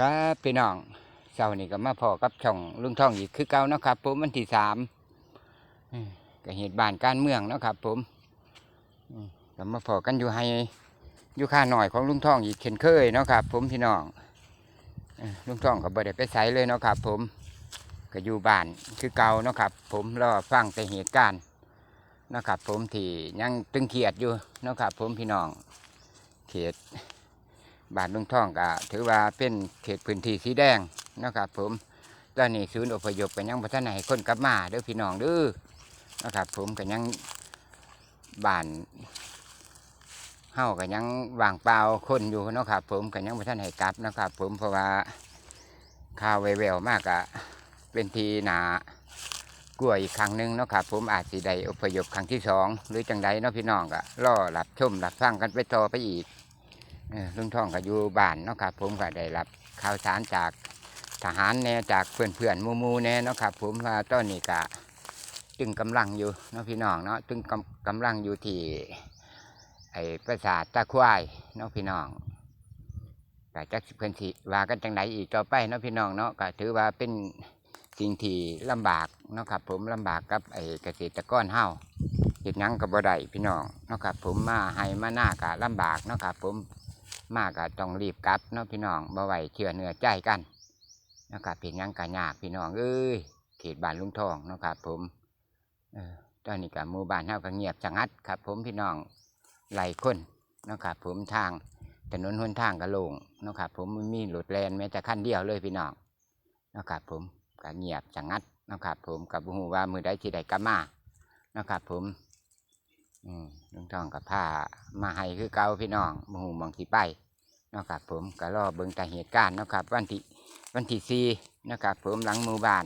ครับพี่น้องเช้านี้ก็มาพอกับช่องลุงท่องอีกคือเก่านะครับ ผมวันที่สามก็เหตุบานการเมืองนะครับ ผมก็มาพอกันอยู่ให้อยู่ค่าหน่อยของลุงท่องอีกเช่นเคยนะครับ ผมพี่น้องลุงท่องก็บ่ได้ไปไสเลยนะครับ ผมก็อยู่บ้านคือเก่านะครับ ผมรอฟังแต่เหตุการณ์นะครับ ผมที่ยังตึงเครียดอยู่นะครับ ผมพี่น้องเขต บ้านลุงท่องก็ถือว่าเป็นเขตพื้นที่สีแดงนะครับ ผมตอนนี้ศูนย์อพยพก็ยังพัฒนาให้คนกลับมาเด้อพี่น้องเด้อนะครับ ผมก็ยังบ้านเฮาก็ยังว่างเปล่าคนอยู่นะครับ ผมก็ยังพัฒนาให้กลับนะครับ ผมเพราะว่าข่าวแววๆมากอะเป็นทีหนากลัวอีกครั้งหนึ่งนะครับผมอาจสิได้อพยพครั้งที่สองหรือจังใดเนาะพี่น้องก็รอหลับชมหลับฟังกันไปต่อไปอีก ลุงท่องก็อยู่บ้านเนาะครับผมก็ได้รับข่าวสารจากทหารแน่จากเพื่อนเพื่อนๆมูมูแน่เนาะครับผมว่าตอนนี้ก็ตึงกำลังอยู่เนาะพี่น้องเนาะตึงกำกำลังอยู่ที่ไอ้ปราสาทตาควายเนาะพี่น้องก็จักสิเพิ่นสิว่ากันจังไดอีกต่อไปเนาะพี่น้องเนาะก็ถือว่าเป็นสิ่งที่ลำบากเนาะครับผมลำบากกับไอ้เกษตรกรเฮาเฮ็ดหยังก็บ่ได้พี่น้องเนาะครับผมมาให้มาหน้าก็ลำบากเนาะครับผม มากก็ต้องรีบกลับเนาะพี่น้องบ่ไหวเชื่อเนื้อใจกันนะครับเป็นยังกันยากพี่น้องเอ้ยเขตบ้านลุงทองนะครับผมเออตอนนี้กับหมู่บ้านเฮาก็เงียบสงัดครับ ผมพี่น้องไหลคนนะครับผมทางถนนหนทางก็โล่งนะครับผมมันมีรถแลนแม้แต่ขั้นเดียวเลยพี่น้องนะครับผมก็เงียบสงัดนะครับผมกับหูว่ามือใดที่ใดกลับมานะครับผม ลุงทองกับผ้ามาให้คือเก่าพี่น้องมหูมองที่ไปนะครับผมก็รอเบิ่งแต่เหตุการณ์นะครับ วันที่วันที่สี่นะครับผมหลังหมู่บ้าน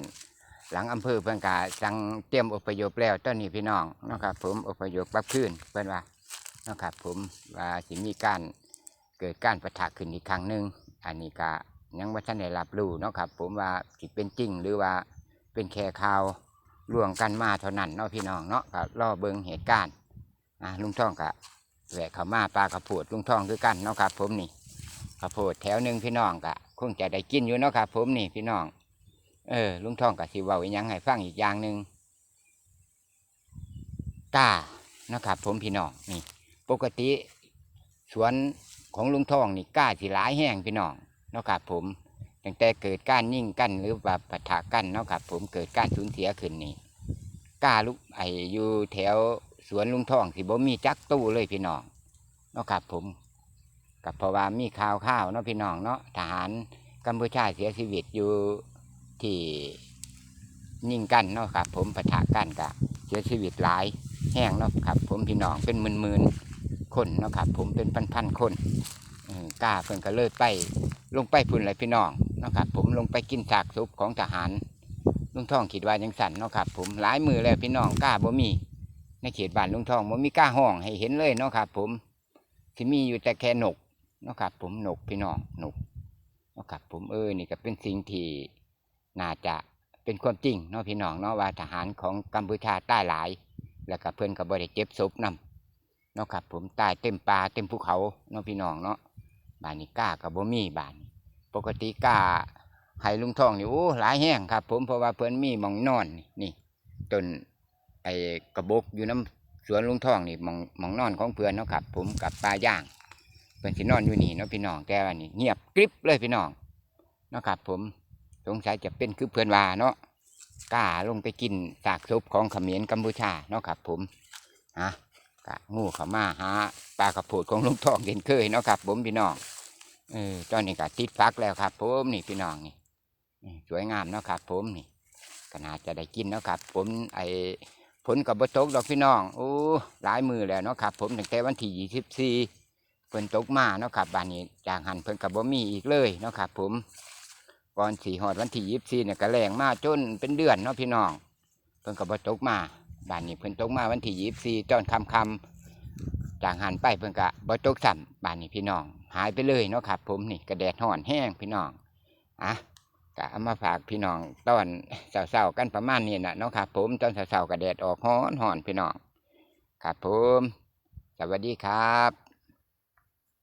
หลังอำเภอเพิ่นกาจังเตรียมอพยพแล้วตอนนี้พี่น้องนะครับผมอพยพกลับคืนเพิ่นว่านะครับผมว่าสิมีการเกิดการประทะขึ้นอีกครั้งหนึ่งอันนี้ก็ยังว่าท่านได้รับรู้นะครับผมว่าสิเป็นจริงหรือว่าเป็นแค่ข่าวล่วงกันมาเท่านั้นเนาะพี่น้องเนาะก็รอเบิ่งเหตุการณ์ อะลุงท่องกะแหวกขามาปลากระโพดลุงท่องคือกันเนาะครับ ผมนี่กระโพดแถวหนึ่งพี่น้องกะคงจะได้กินอยู่เนาะครับ ผมนี่พี่น้อง เออ ลุงท่องกะสิว้าอีหยังให้ฟังอีกอย่างหนึ่งก้าเนาะครับ ผมพี่น้องนี่ ปกติ สวนของลุงท่องนี่กล้าสิหลายแห้งพี่น้องเนาะครับผมตั้งแต่เกิดการยิ่งกันหรือว่าปะทะกันเนาะครับ ผมเกิดการสูญเสียขึ้นนี่กล้าลุกไออยู่แถว สวนลุงท่องสิบ่มีจักตู้เลยพี่น้องเนาะครับ ผมกับเพราะว่ามีข่าวข้าวเนาะพี่น้องเนาะทหารกัมพูชาเสียชีวิตอยู่ที่ยิงกันเนาะครับ ผมปะทะกันกะเสียชีวิตหลายแห้งเนาะครับ ผมพี่น้องเป็นหมื่นๆคนเนาะครับ ผมเป็นพันๆคนกล้าเพิ่นก็เลยไปลงไปพุ่นเลยพี่น้องเนาะครับ ผมลงไปกินซากศพของทหารลุงท่องคิดว่ายังสั่นเนาะครับ ผมหลายมือแล้วพี่น้องกล้าบ่มี ในเขตบ้านลุงทองบ่มีก้าห้องให้เห็นเลยเนาะครับผมที่มีอยู่แต่แค่หนกเนาะครับผมหนกพี่น้องหนกเนาะครับผมเออนี่ก็เป็นสิ่งที่น่าจะเป็นความจริงเนาะพี่น้องเนาะว่าทหารของกัมพูชาใต้หลาย แล้วก็เพื่อนก็บ่ได้เก็บศพนํเนาะครับผมใต้เต็มป่าเต็มภูเขาเนาะพี่น้องเนาะบ้านนี้ก้ากับบ่มีบ้านปกติก้าให้ลุงทองนี่โอ้หลายแห้งครับ ผมเพราะว่าเพิ่อนมีมองนอนนี่นี่ต้น อ้กระบกอยู่น้ำสวนลุงท่องนี่มองมองนอนของเพื่อนเนาะครับ ผมกับปลาย่างเพิ่นสินอนอยู่นี่เนาะพี่น้องแต่ว่านี่เงียบกริบเลยพี่น้องเนาะครับ ผมสงสัยจะเป็นคือเพื่อนว่าเนาะกล้าลงไปกินซากศพของเขมรกัมพูชาเนาะครับ ผมฮะกะงูเขามาหาปลากระโพดของลุงทองเห็นเคยเนาะครับ ผมพี่น้องเออตอนนี้ก็ติดฟักแล้วครับ ผมนี่พี่น้องนี่สวยงามเนาะครับ ผมนี่ก็น่าจะได้กินเนาะครับ ผมไอ ผลกับบตกดอกพี่น้องโอ้หลายมือแล้วเนาะครับ ผมตั้งแต่วันที่ยี่สิบสี่เพิ่นตกมาเนาะครับบ้านนี้จางหันเพิ่นกับบ่มีอีกเลยเนาะครับผมก่อนสี่หอดวันที่ยี่สิบสี่เนี่ยก็แรงมาจนเป็นเดือนเนาะพี่น้อง เพิ่นกับบตกมาบ้านนี้เพิ่นตกมาวันที่ยี่สิบสี่ตอนค่ำจางหันไปเพิ่นกะบ่ตกซ้ำบ้านนี้พี่น้อง หายไปเลยเนาะครับ ผมนี่กระแดดห่อนแห้งพี่น้องอะ ก็เอามาฝากพี่น้องตอนเศร้าๆกันประมาณนี้นะเนาะครับผมตอนเศร้าๆกระเดดออกห้อนหอนพี่น้องครับผม สวัสดีครับ